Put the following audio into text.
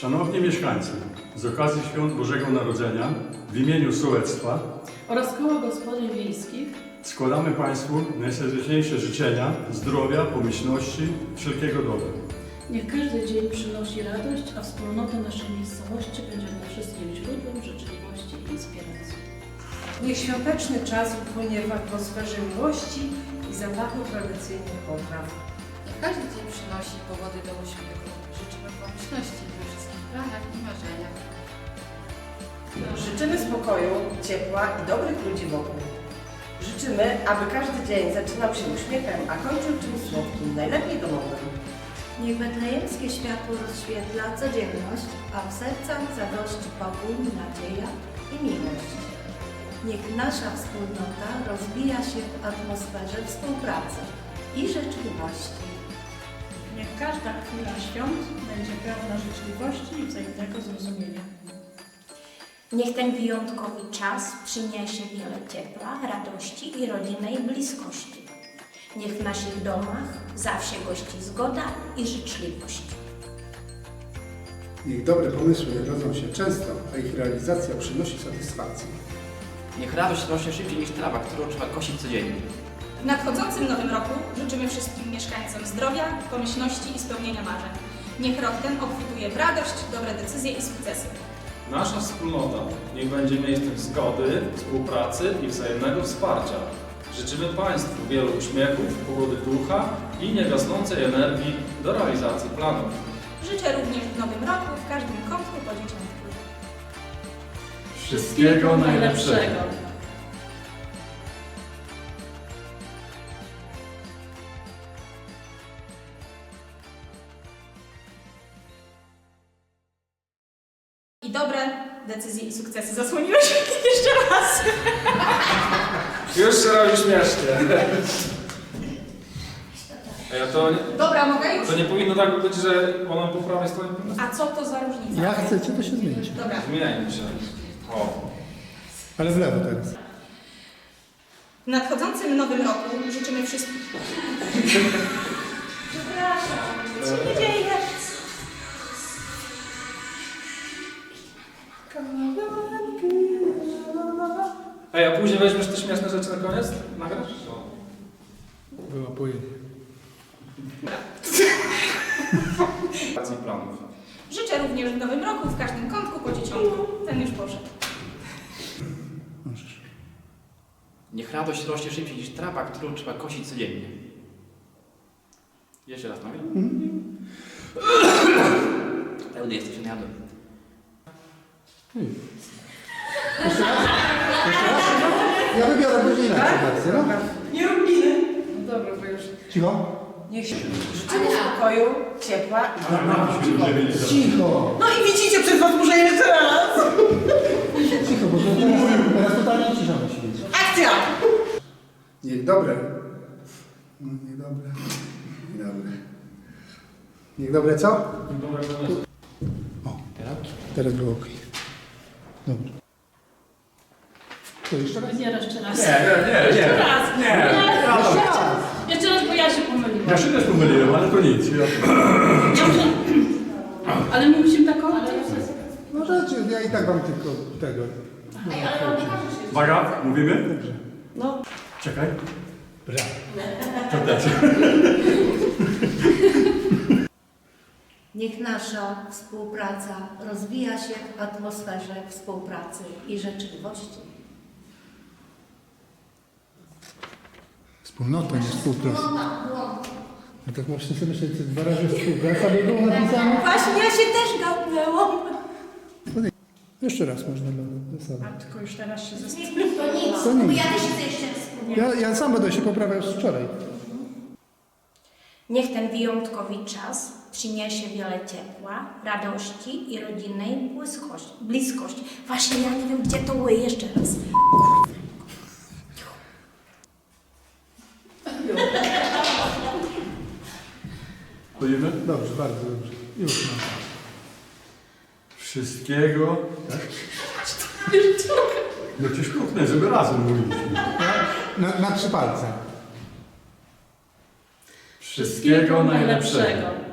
Szanowni mieszkańcy, z okazji Świąt Bożego Narodzenia w imieniu Sołectwa oraz Koła Gospodyń Wiejskich składamy Państwu najserdeczniejsze życzenia zdrowia, pomyślności, wszelkiego dobra. niech każdy dzień przynosi radość, a wspólnota naszej miejscowości będzie dla wszystkich źródłem życzliwości i inspiracji. Niech świąteczny czas upłynie w atmosferze miłości i zapachu tradycyjnych potraw. Niech każdy dzień przynosi powody do uśmiechu. Planach i marzeniach. Życzymy spokoju, ciepła i dobrych ludzi wokół. Życzymy, aby każdy dzień zaczynał się uśmiechem, a kończył czymś słodkim, najlepiej domowym. Niech betlejemskie światło rozświetla codzienność, a w sercach zagości pokój, nadzieja i miłość. Niech nasza wspólnota rozwija się w atmosferze współpracy i życzliwości. Każda chwila świąt będzie pełna życzliwości i wzajemnego zrozumienia. Niech ten wyjątkowy czas przyniesie wiele ciepła, radości i rodzinnej bliskości. Niech w naszych domach zawsze gości zgoda i życzliwość. Niech dobre pomysły rodzą się często, a ich realizacja przynosi satysfakcję. Niech radość rośnie szybciej niż trawa, którą trzeba kosić codziennie. W nadchodzącym nowym roku życzymy wszystkim mieszkańcom zdrowia, pomyślności i spełnienia marzeń. Niech rok ten obfituje w radość, dobre decyzje i sukcesy. Nasza wspólnota niech będzie miejscem zgody, współpracy i wzajemnego wsparcia. Życzymy Państwu wielu uśmiechów, pogody ducha i niegasnącej energii do realizacji planów. Życzę również w nowym roku w każdym kątku po dzieciątku. Wszystkiego najlepszego. Dobre decyzje i sukcesy. Zasłoniłeś jeszcze raz. Już się robi śmiesznie. Ej, a to, nie- Dobra, mogę już? to nie powinno tak być, że ona po prawej stronie powinna A co to za różnica? Jak chcecie, to się zmienicie. Dobra. Zmieniajmy się. O. Ale w lewo teraz. W nadchodzącym nowym roku życzymy wszystkim... Ej, a później weźmiesz te śmieszne rzeczy na koniec? Nagrasz? Wyłapuję. Racji planów. Życzę również w nowym roku w każdym kątku po dzieciątku. Ten już poszedł. Możesz. Niech radość rośnie szybciej niż trawa, którą trzeba kosić codziennie. Jeszcze raz mówię. Pełny jesteś, jadłem. Ja wybiorę później na wersję, no. Nie rób miny. No dobra, bo już. Cicho. Niech się życzymy spokoju, ciepła i dobrych ludzi wokół. Cicho. No i widzicie, przed was muszę jeszcze raz. Cicho, bo to teraz, teraz totalnie cisza musi być. Akcja! Niech dobre. No, niech dobre. Niech dobre. Niech dobre co? O, teraz było ok. Dobrze. To jeszcze raz? Nie, jeszcze raz. Nie, nie, nie, Jeszcze nie. raz. Nie. Jeszcze raz. Jeszcze raz, bo ja się pomyliłam. Ja się też pomyliłem, ale to nic. Ja... Ale my musimy taką... No rzeczy, ja i tak wam tylko tego. Uwaga, mówimy? Dobrze. No. Czekaj. Brawo. To też. Niech nasza współpraca rozwija się w atmosferze współpracy i życzliwości. Wspólnota, nie współpraca. Ja tak właśnie sobie myślę, że dwa razy współpraca by było napisane. Właśnie, ja się też gapnęłam. Jeszcze raz można zasadę. A tylko już teraz się zastanawiam. To nic, To nic. ja też chcę jeszcze raz Ja, ja sam będę się poprawiał z wczoraj. Niech ten wyjątkowy czas przyniesie wiele ciepła, radości i rodzinnej bliskości. bliskości. Właśnie ja nie wiem, gdzie to było jeszcze raz. Chodzimy? Dobrze, bardzo dobrze. Już mam. Wszystkiego. Tak? No cię sztuknę, żeby razem mówiliśmy. Na, na trzy palce. Wszystkiego najlepszego.